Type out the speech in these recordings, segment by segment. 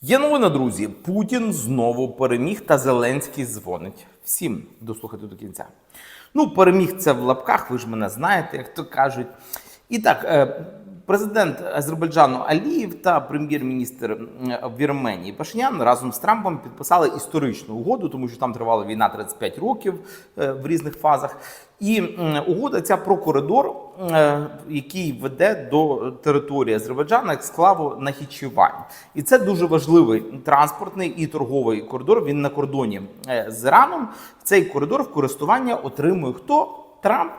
Є новина, друзі. Путін знову переміг та Зеленський дзвонить. Всім дослухайте до кінця. Ну, переміг це в лапках, ви ж мене знаєте, як то кажуть. І так, е, президент Азербайджану Алієв та прем'єр-міністр Вірменії Пашинян разом з Трампом підписали історичну угоду, тому що там тривала війна 35 років е, в різних фазах. І угода ця про коридор, е, який веде до території Азербайджану ексклаву Нахічевань. І це дуже важливий транспортний і торговий коридор. Він на кордоні е, з Іраном. Цей коридор в користування отримує хто? Трамп.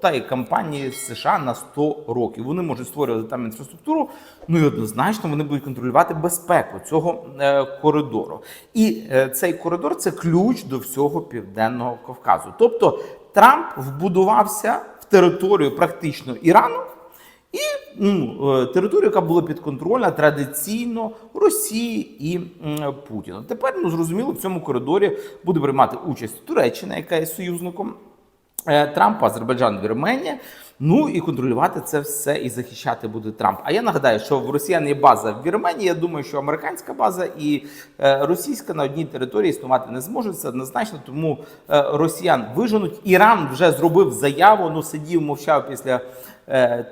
Та і компанії США на 100 років. Вони можуть створювати там інфраструктуру. Ну і однозначно вони будуть контролювати безпеку цього е, коридору. І е, цей коридор це ключ до всього південного Кавказу. Тобто Трамп вбудувався в територію практично Ірану. І ну, е, територію, яка була підконтрольна традиційно Росії і Путіну. Тепер ну зрозуміло, в цьому коридорі буде приймати участь Туреччина, яка є союзником Трампа, Азербайджан, Вірменія. Ну і контролювати це все і захищати буде Трамп. А я нагадаю, що в Росіян є база в Вірменії. Я думаю, що американська база і е, російська на одній території існувати не зможуть. Це однозначно. Тому е, росіян виженуть. Іран вже зробив заяву. Ну сидів, мовчав після е,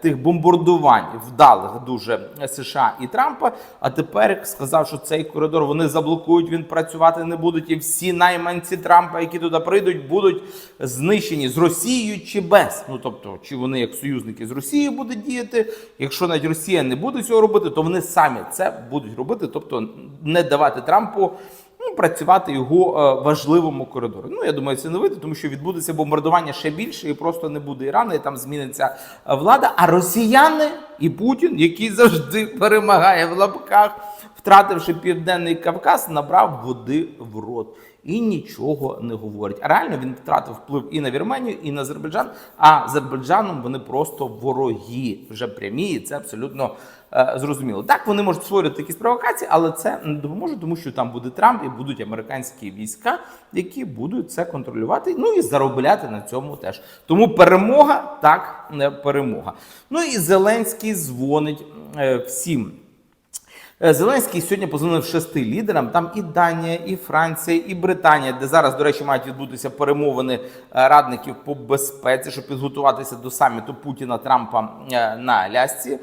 тих бомбардувань вдалих дуже США і Трампа. А тепер сказав, що цей коридор вони заблокують. Він працювати не будуть. І всі найманці Трампа, які туди прийдуть, будуть знищені з Росією чи без. Ну тобто, чи вони як союзники з Росією будуть діяти. Якщо навіть Росія не буде цього робити, то вони самі це будуть робити, тобто не давати Трампу. Працювати його е, важливому коридорі. Ну я думаю, це не вийде, тому що відбудеться бомбардування ще більше, і просто не буде Ірану, і там зміниться е, влада. А росіяни і Путін, який завжди перемагає в лапках, втративши південний Кавказ, набрав води в рот. І нічого не говорить. Реально він втратив вплив і на Вірменію, і на Азербайджан. А Азербайджаном вони просто вороги вже прямі, і це абсолютно е, зрозуміло. Так вони можуть створювати якісь провокації, але це не допоможе, тому що там буде Трамп і будуть американські війська, які будуть це контролювати. Ну і заробляти на цьому теж. Тому перемога так не перемога. Ну і Зеленський дзвонить е, всім. Е, Зеленський сьогодні позвонив шести лідерам. Там і Данія, і Франція, і Британія, де зараз, до речі, мають відбутися перемовини е, радників по безпеці, щоб підготуватися до саміту Путіна Трампа е, на Алясці.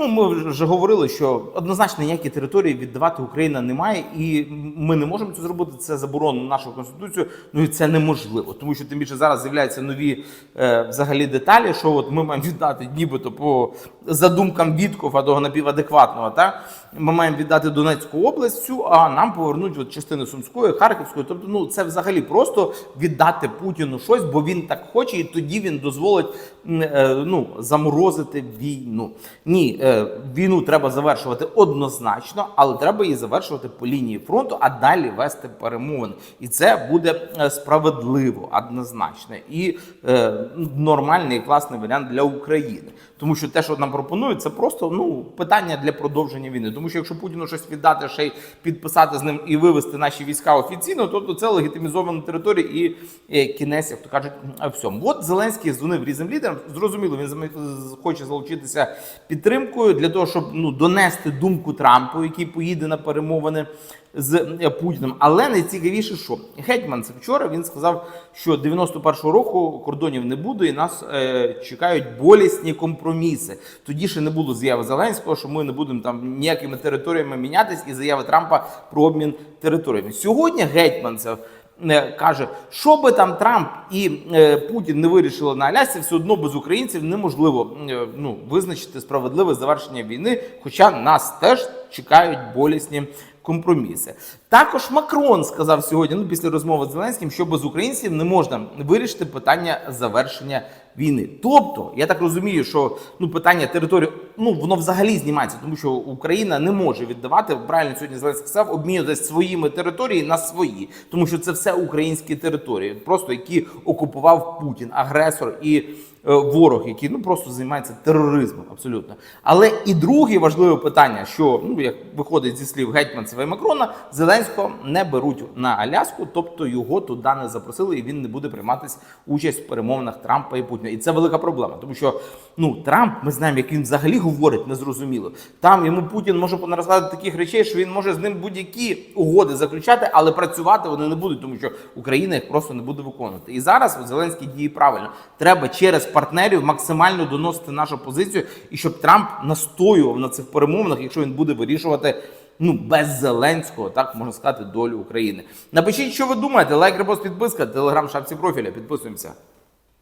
Ну, ми вже говорили, що однозначно ніякі території віддавати Україна не має, і ми не можемо це зробити. Це заборонено нашою конституцією. Ну і це неможливо, тому що тим більше зараз з'являються нові е, взагалі деталі, що от ми маємо віддати, нібито по задумкам Віткова, того напівадекватного, та ми маємо віддати Донецьку область всю, а нам повернуть от частини Сумської, Харківської. Тобто, ну це взагалі просто віддати Путіну щось, бо він так хоче, і тоді він дозволить е, ну заморозити війну. Ні, е, війну треба завершувати однозначно, але треба її завершувати по лінії фронту, а далі вести перемовини. І це буде е, справедливо, однозначно і е, нормальний і класний варіант для України. Тому що те, що нам пропонують, це просто ну питання для продовження війни. Тому що якщо Путіну щось віддати, ще й підписати з ним і вивести наші війська офіційно, то це легітимізована територія і е, кінець, як то кажуть, всьому. От Зеленський дзвонив різним лідерам. Зрозуміло, він хоче залучитися підтримкою для того, щоб ну донести думку Трампу, який поїде на перемовини з е, Путіним. Але найцікавіше, що гетьман це вчора він сказав, що 91-го року кордонів не буде, і нас е, чекають болісні компроміси. Тоді ще не було заяви Зеленського, що ми не будемо там ніякими територіями мінятись, і заяви Трампа про обмін територіями. Сьогодні гетьманцев. Каже, що би там Трамп і е, Путін не вирішили на Алясці, все одно без українців неможливо е, ну, визначити справедливе завершення війни. Хоча нас теж чекають болісні компроміси. Також Макрон сказав сьогодні, ну після розмови з Зеленським, що без українців не можна вирішити питання завершення війни. Тобто, я так розумію, що ну питання території, ну воно взагалі знімається, тому що Україна не може віддавати правильно сьогодні Зеленський сказав, обмінюватися своїми території на свої, тому що це все українські території, просто які окупував Путін, агресор і е, ворог, який ну просто займається тероризмом, абсолютно. Але і друге важливе питання, що ну як виходить зі слів Гетьманцева і Макрона, Зеленського не беруть на Аляску, тобто його туди не запросили, і він не буде прийматись участь в перемовинах Трампа і Путіна. І це велика проблема, тому що ну Трамп, ми знаємо, як він взагалі говорить незрозуміло. Там йому Путін може понарозказати таких речей, що він може з ним будь-які угоди заключати, але працювати вони не будуть, тому що Україна їх просто не буде виконувати. І зараз Зеленський діє правильно. Треба через партнерів максимально доносити нашу позицію, і щоб Трамп настоював на цих перемовинах, якщо він буде вирішувати. Ну, без Зеленського, так можна сказати, долю України. Напишіть, що ви думаєте. Лайк, репост, підписка, телеграм, шапці профіля. Підписуємося.